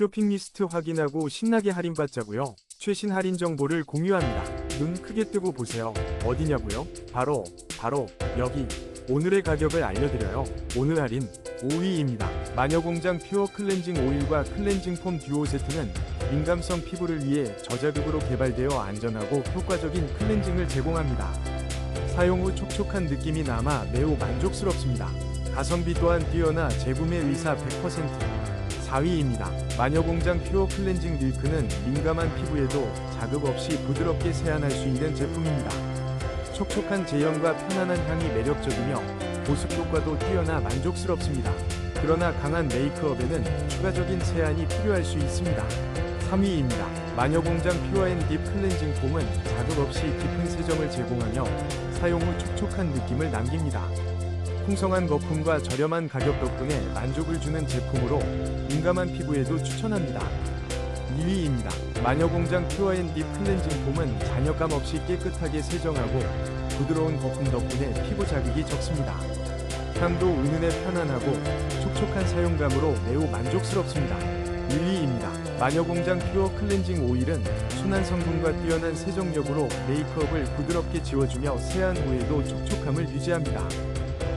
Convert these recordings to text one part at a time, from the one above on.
쇼핑 리스트 확인하고 신나게 할인받자고요. 최신 할인 정보를 공유합니다. 눈 크게 뜨고 보세요. 어디냐고요? 바로 바로 여기. 오늘의 가격을 알려드려요. 오늘 할인 5위입니다. 마녀공장 퓨어 클렌징 오일과 클렌징 폼 듀오 세트는 민감성 피부를 위해 저자극으로 개발되어 안전하고 효과적인 클렌징을 제공합니다. 사용 후 촉촉한 느낌이 남아 매우 만족스럽습니다. 가성비 또한 뛰어나 재구매 의사 100% 4위입니다. 마녀공장 퓨어 클렌징 밀크는 민감한 피부에도 자극 없이 부드럽게 세안할 수 있는 제품입니다. 촉촉한 제형과 편안한 향이 매력적이며 보습 효과도 뛰어나 만족스럽습니다. 그러나 강한 메이크업에는 추가적인 세안이 필요할 수 있습니다. 3위입니다. 마녀공장 퓨어앤딥 클렌징 폼은 자극 없이 깊은 세정을 제공하며 사용 후 촉촉한 느낌을 남깁니다. 풍성한 거품과 저렴한 가격 덕분에 만족을 주는 제품으로 민감한 피부에도 추천합니다. 2위입니다. 마녀공장 퓨어앤딥 클렌징 폼은 잔여감 없이 깨끗하게 세정하고 부드러운 거품 덕분에 피부 자극이 적습니다. 향도 은은해 편안하고 촉촉한 사용감으로 매우 만족스럽습니다. 1위입니다. 마녀공장 퓨어 클렌징 오일은 순한 성분과 뛰어난 세정력으로 메이크업을 부드럽게 지워주며 세안 후에도 촉촉함을 유지합니다.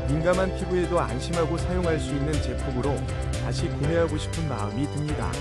민감한 피부에도 안심하고 사용할 수 있는 제품으로 다시 구매하고 싶은 마음이 듭니다.